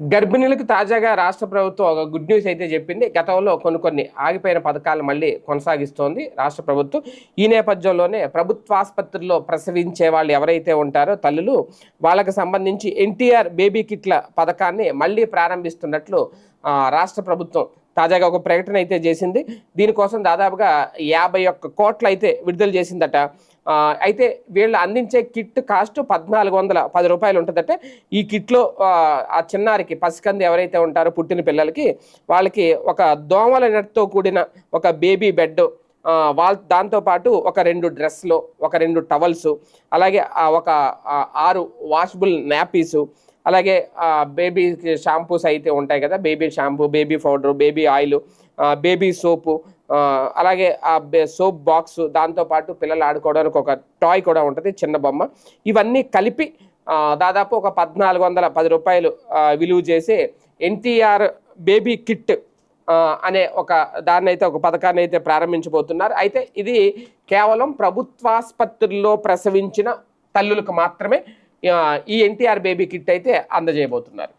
గర్భిణులకు తాజాగా రాష్ట్ర ప్రభుత్వం ఒక గుడ్ న్యూస్ అయితే చెప్పింది. గతంలో కొన్ని కొన్ని ఆగిపోయిన పథకాలు మళ్ళీ కొనసాగిస్తోంది రాష్ట్ర ప్రభుత్వం. ఈ నేపథ్యంలోనే ప్రభుత్వాసుపత్రుల్లో ప్రసవించే వాళ్ళు ఎవరైతే ఉంటారో తల్లులు వాళ్ళకి సంబంధించి ఎన్టీఆర్ బేబీ కిట్ల పథకాన్ని మళ్ళీ ప్రారంభిస్తున్నట్లు రాష్ట్ర ప్రభుత్వం తాజాగా ఒక ప్రకటన అయితే చేసింది. దీనికోసం దాదాపుగా యాభై ఒక్క కోట్లు అయితే విడుదల చేసిందట. అయితే వీళ్ళు అందించే కిట్ కాస్ట్ పద్నాలుగు వందల పది రూపాయలు ఉంటుందంటే. ఈ కిట్లో ఆ, చిన్నారికి పసికంది ఎవరైతే ఉంటారో పుట్టిన పిల్లలకి వాళ్ళకి ఒక దోమల నెట్తో కూడిన ఒక బేబీ బెడ్ వాళ్ళ దాంతోపాటు ఒక రెండు డ్రెస్లు ఒక రెండు టవల్స్ అలాగే ఒక ఆరు వాషబుల్ నాపీసు అలాగే బేబీ షాంపూస్ అయితే ఉంటాయి కదా baby shampoo baby powder baby oil baby soap అలాగే ఆ సోప్ బాక్స్ దాంతోపాటు పిల్లలు ఆడుకోవడానికి ఒక టాయ్ కూడా ఉంటుంది చిన్న బొమ్మ. ఇవన్నీ కలిపి దాదాపు ఒక పద్నాలుగు వందల పది రూపాయలు విలువ చేసి ఎన్టీఆర్ బేబీ కిట్ అనే ఒక దాన్ని అయితే ఒక పథకాన్ని అయితే ప్రారంభించబోతున్నారు. అయితే ఇది కేవలం ప్రభుత్వాసుపత్రుల్లో ప్రసవించిన తల్లులకు మాత్రమే ఈ ఎన్టీఆర్ బేబీ కిట్ అయితే అందజేయబోతున్నారు.